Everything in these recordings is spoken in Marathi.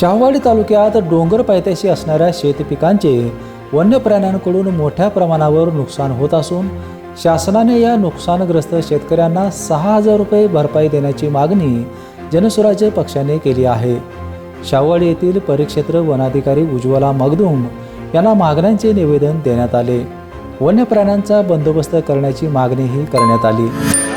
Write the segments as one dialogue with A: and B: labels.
A: शाहवाडी तालुक्यात डोंगर पायथ्याशी असणाऱ्या शेतपिकांचे वन्य प्राण्यांकडून मोठ्या प्रमाणावर नुकसान होत असून शासनाने या नुकसानग्रस्त शेतकऱ्यांना सहा हजार रुपये भरपाई देण्याची मागणी जनस्वराज्य पक्षाने केली आहे. शाहवाडी येथील परिक्षेत्र वनाधिकारी उज्ज्वला मगदूम यांना मागण्यांचे निवेदन देण्यात आले. वन्य प्राण्यांचा बंदोबस्त करण्याची मागणीही करण्यात आली.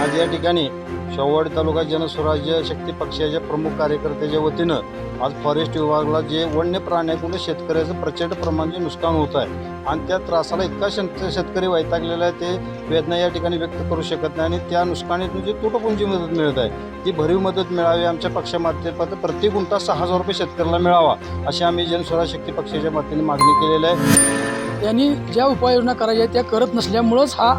B: आज या ठिकाणी शेववाडी तालुका जनस्वराज्य शक्ती पक्षाच्या प्रमुख कार्यकर्त्याच्या वतीनं आज फॉरेस्ट विभागाला जे वन्य प्राण्याकडून शेतकऱ्याचं प्रचंड प्रमाणाचे नुकसान होत आहे आणि त्या त्रासाला इतका शेत शेतकरी वैतागलेला आहे ते वेदना या ठिकाणी व्यक्त करू शकत नाही आणि त्या नुकसानीतून जी म्हणजे तुटपुंजी मदत मिळत आहे. ती भरीव मदत मिळावी आमच्या पक्षामार्फत प्रत्येक गुंठा सहा हजार रुपये शेतकऱ्याला मिळावा अशी आम्ही जनस्वराज शक्ती पक्षाच्या वतीने मागणी केलेली आहे.
C: त्यांनी ज्या उपाययोजना करायच्या त्या करत नसल्यामुळंच हा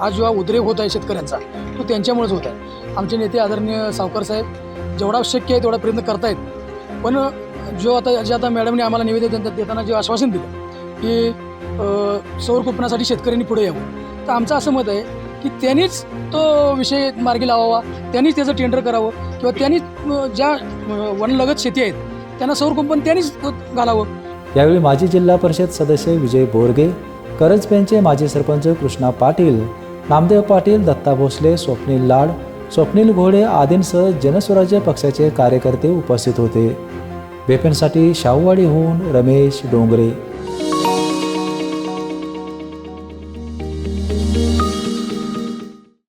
C: आज जेव्हा उद्रेक होत आहे शेतकऱ्यांचा. तो त्यांच्यामुळेच होत आहे. आमचे नेते आदरणीय सावकार साहेब जेवढा शक्य आहे तेवढा प्रयत्न करतायत. पण जो आता जे आता मॅडमने आम्हाला निवेदन देताना जे आश्वासन दिलं की सौर कुपनासाठी शेतकऱ्यांनी पुढे यावं. तर आमचं असं मत आहे की त्यांनीच तो विषय मार्गी लावावा त्यांनीच त्याचं टेंडर करावं किंवा त्यांनीच ज्या वनलगत शेती आहेत त्यांना सौर कुंपण त्यांनीच घालावं.
A: यावेळी माजी जिल्हा परिषद सदस्य विजय बोरगे करंजपेंचे माजी सरपंच कृष्णा पाटील नामदेव पाटील दत्ता भोसले स्वप्नील लाड स्वप्नील घोडे आदींसह जनस्वराज्य पक्षाचे कार्यकर्ते उपस्थित होते. बेपनसाठी शाहूवाडीहून रमेश डोंगरे.